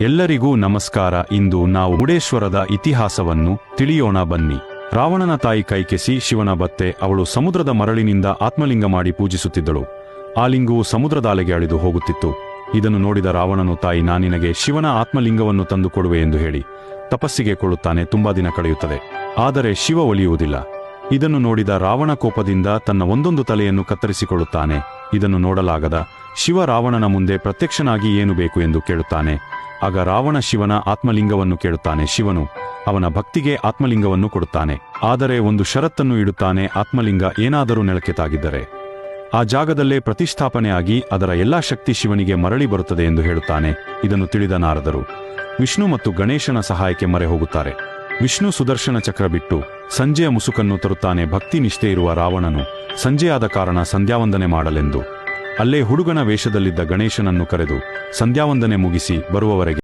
ಎಲ್ಲರಿಗೂ ನಮಸ್ಕಾರ. ಇಂದು ನಾವು ಮುಡೇಶ್ವರದ ಇತಿಹಾಸವನ್ನು ತಿಳಿಯೋಣ. ಬನ್ನಿ. ರಾವಣನ ತಾಯಿ ಕೈಕೆಸಿ ಶಿವನ ಬತ್ತೆ, ಅವಳು ಸಮುದ್ರದ ಮರಳಿನಿಂದ ಆತ್ಮಲಿಂಗ ಮಾಡಿ ಪೂಜಿಸುತ್ತಿದ್ದಳು. ಆ ಲಿಂಗವು ಸಮುದ್ರದಾಲೆಗೆ ಅಳಿದು ಹೋಗುತ್ತಿತ್ತು. ಇದನ್ನು ನೋಡಿದ ರಾವಣನು, ತಾಯಿ ನಾನಿನಗೆ ಶಿವನ ಆತ್ಮಲಿಂಗವನ್ನು ತಂದು ಕೊಡುವೆ ಎಂದು ಹೇಳಿ. ತಪಸ್ಸಿಗೆ ಕೊಡುತ್ತಾನೆ, ತುಂಬಾ ದಿನ ಕಳೆಯುತ್ತದೆ. ಆದರೆ ಶಿವ ಒಲಿಯುವುದಿಲ್ಲ. ಇದನ್ನು ನೋಡಿದ ರಾವಣ ಕೋಪದಿಂದ ತನ್ನ ಒಂದೊಂದು ತಲೆಯನ್ನು ಕತ್ತರಿಸಿಕೊಳ್ಳುತ್ತಾನೆ. ಇದನ್ನು ನೋಡಲಾಗದ ಶಿವ ರಾವಣನ ಮುಂದೆ ಪ್ರತ್ಯಕ್ಷನಾಗಿ ಏನು ಬೇಕು ಎಂದು ಕೇಳುತ್ತಾನೆ. ಆಗ ರಾವಣ ಶಿವನ ಆತ್ಮಲಿಂಗವನ್ನು ಕೇಳುತ್ತಾನೆ. ಶಿವನು ಅವನ ಭಕ್ತಿಗೆ ಆತ್ಮಲಿಂಗವನ್ನು ಕೊಡುತ್ತಾನೆ. ಆದರೆ ಒಂದು ಷರತ್ತನ್ನು ಇಡುತ್ತಾನೆ. ಆತ್ಮಲಿಂಗ ಏನಾದರೂ ನೆಲಕ್ಕೆ ತಾಗಿದ್ದರೆ ಆ ಜಾಗದಲ್ಲೇ ಪ್ರತಿಷ್ಠಾಪನೆಯಾಗಿ ಅದರ ಎಲ್ಲಾ ಶಕ್ತಿ ಶಿವನಿಗೆ ಮರಳಿ ಬರುತ್ತದೆ ಎಂದು ಹೇಳುತ್ತಾನೆ. ಇದನ್ನು ತಿಳಿದ ನಾರದರು, ವಿಷ್ಣು ಮತ್ತು ಗಣೇಶನ ಸಹಾಯಕ್ಕೆ ಮರೆ ಹೋಗುತ್ತಾರೆ. ವಿಷ್ಣು ಸುದರ್ಶನ ಚಕ್ರ ಬಿಟ್ಟು ಸಂಜೆಯ ಮುಸುಕನ್ನು ತರುತ್ತಾನೆ. ಭಕ್ತಿ ನಿಷ್ಠೆ ಇರುವ ರಾವಣನು ಸಂಜೆಯಾದ ಕಾರಣ ಸಂಧ್ಯಾವಂದನೆ ಮಾಡಲೆಂದು ಅಲ್ಲೇ ಹುಡುಗನ ವೇಷದಲ್ಲಿದ್ದ ಗಣೇಶನನ್ನು ಕರೆದು ಸಂಧ್ಯಾವಂದನೆ ಮುಗಿಸಿ ಬರುವವರೆಗೆ